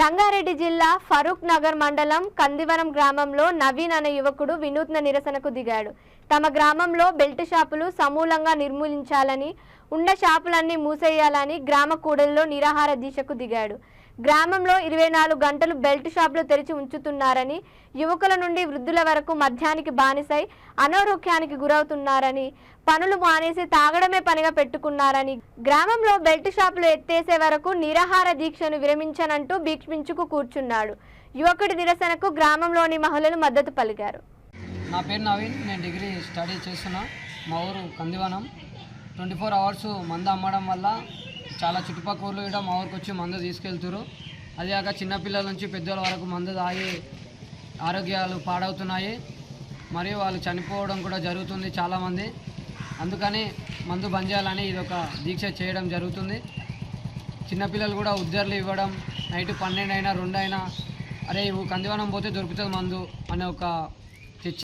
రంగారెడ్డి జిల్లా ఫరూక్ నగర్ మండలం కందివరం గ్రామంలో నవీన్ అనే యువకుడు వినూత్న నిరసనకు దిగాడు. తమ గ్రామంలో బెల్ట్ షాపులు సమూలంగా నిర్మూలించాలని ఉన్న షాపులన్నీ మూసేయాలని గ్రామ కూడలిలో నిరాహార దీక్షకు దిగాడు. గ్రామంలో ఇరవై నాలుగు గంటలు బెల్ట్ షాపులు తెరిచి ఉంచుతున్నారని యువకుల నుండి వృద్ధుల వరకు మద్యానికి బానిసై అనారోగ్యానికి గురవుతున్నారని పనులు మానేసి తాగడమే పనిగా పెట్టుకున్నారని గ్రామంలో బెల్ట్ షాపులు ఎత్తేసే వరకు నిరాహార దీక్షను విరమించనంటూ భీక్షించుకు కూర్చున్నాడు. యువకుడి నిరసనకు గ్రామంలోని మహిళలు మద్దతు పలికారు. నా పేరు నవీన్ నేను డిగ్రీ స్టడీ చేస్తున్నా. మా ఊరు కందివనం. ట్వంటీ ఫోర్ అవర్స్ మందు అమ్మడం వల్ల చాలా చుట్టుపక్కల ఊళ్ళు కూడా మా ఊరికి వచ్చి మందు తీసుకెళ్తారు అదేగాక చిన్నపిల్లల నుంచి పెద్దల వరకు మందు తాగి ఆరోగ్యాలు పాడవుతున్నాయి. మరియు వాళ్ళు చనిపోవడం కూడా జరుగుతుంది చాలామంది. అందుకని మందు బంద్ చేయాలని ఇది ఒక దీక్ష చేయడం జరుగుతుంది. చిన్నపిల్లలు కూడా ఉద్దర్లు ఇవ్వడం నైట్ పన్నెండు అయినా రెండు అయినా అరే ఇవి కందివనం పోతే దొరుకుతుంది మందు అనే ఒక